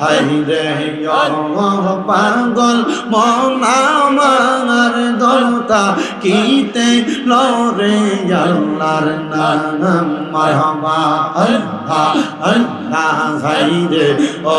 High রে পাগল মন আমার দোতা কিতে লরে আল্লাহর নাম মারহাবা আল্লাহ আল্লাহ হাই রে ও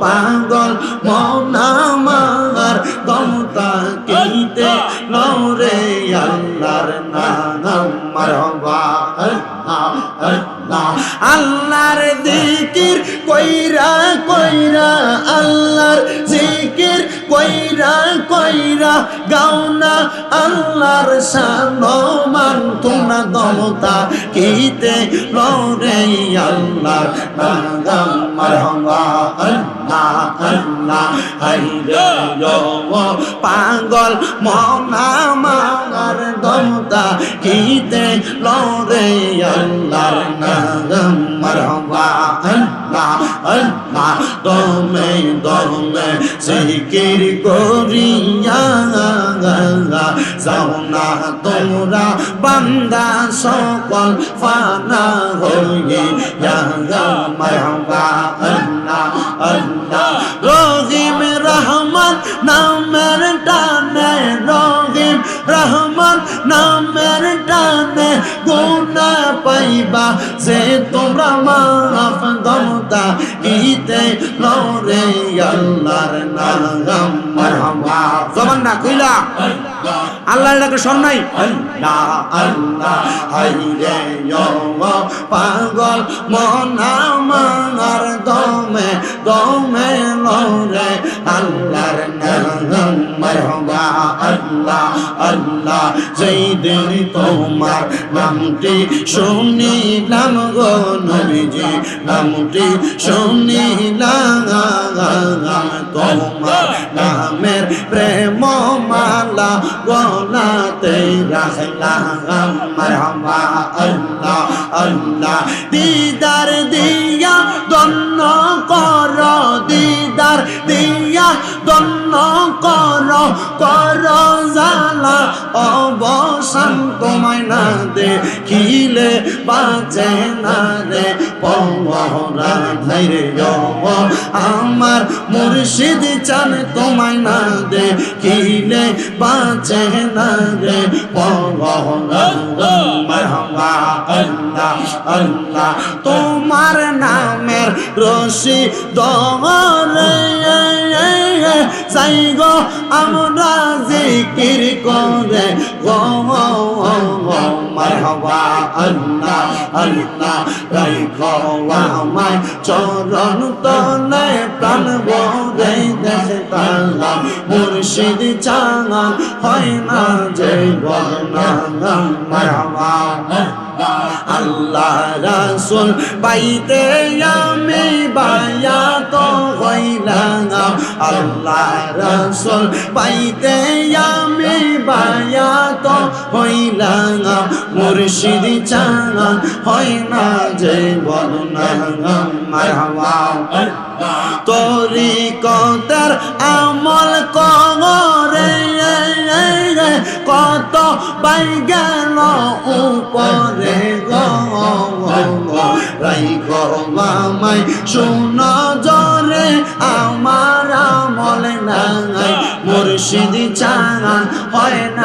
পাগল মন আমার দোতা কিতে লরে আল্লাহর নাম মারহাবা আল্লাহ আল্লাহ। আল্লাহর জিকির কইরা কইরা আল্লাহর জিকির কইরা কইরা। গাওনা আল্লাহর সানমান তোমরা দমতা কিতে লরে আল্লাহর নাম। মারহাবা আল্লাহ আল্লাহ। ও পাগল মন আমার দমতা কিতে লরে আল্লাহর নাম মারহাবা আল্লাহ আল্লাহ, দমে দমে জিকির করিয়া যাও না তোমরা বান্দা সকল ফানা হইয়ে মারহাবা আল্লাহ আল্লাহ নামের টানে রহিম রহমান নামের টানে পাইবা যে তোমরা মাফ দমতা ইতে লরে আল্লাহর নাম। মারহাবা জবান না, কইলা? আল্লাহর ডাকে শোন নাই? আল্লাহ আল্লাহ হাই রে পাগল মন আমার দমে দমে লরে আল্লাহর নাম। আল্লাহ আল্লাহ যেই দিন তোমার নামটি শুনিলাম গো নবীজি, নামটি শুনিলাম তোমার নামের প্রেম মালা গলাতে আল্লাহ আল্লাহ, দিদার দিয়া দন্ন কর, দিদার দিয়া দন্ন কর কর জালা অবসান তোমায় না বাঁচে না রে। যাব আমার মুর্শিদ চান তোমায় না দেখিলে বাঁচে না রে। আল্লাহ তোমার নামের রশি দরে যাই গো, আমরা জিকির করে গো মারহাবা, আল্লাহ আল্লাহ রাই গো আমায় চরণ তলে প্রাণ বরে দেখতাম মুর্শিদ চাঙান হয় না যে বদনাম মারহাবা, আল্লাহ রাসুল। পাইতে আমি বায়া তো হইলাম। আল্লাহ রাসুল পাইতে আমি বায়া তো হইলাম, মুর্শিদ চাঙান হয় না যে তরি কতার আমল করে, কত পাই গেল উপরে রাই গামাই শুন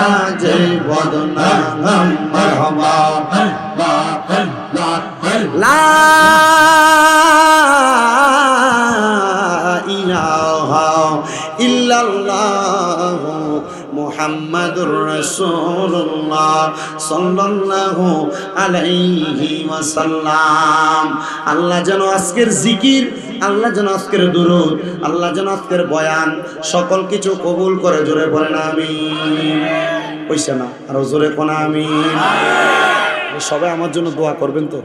হয় না যে বদনাম মারহাবা লা ইলাহা ইল্লাল্লাহ মুহাম্মাদুর রাসূলুল্লাহ সাল্লাল্লাহু আলাইহি ওয়াসাল্লাম আল্লাহ যেন আজকের জিকির, আল্লাহ যেন আজকের দুরুদ, আল্লাহ যেন আজকের বয়ান সকল কিছু কবুল করে জোরে বলেন আমি কইছে না। আর জোরে কোনা আমি সবাই আমার জন্য দোয়া করবেন তো?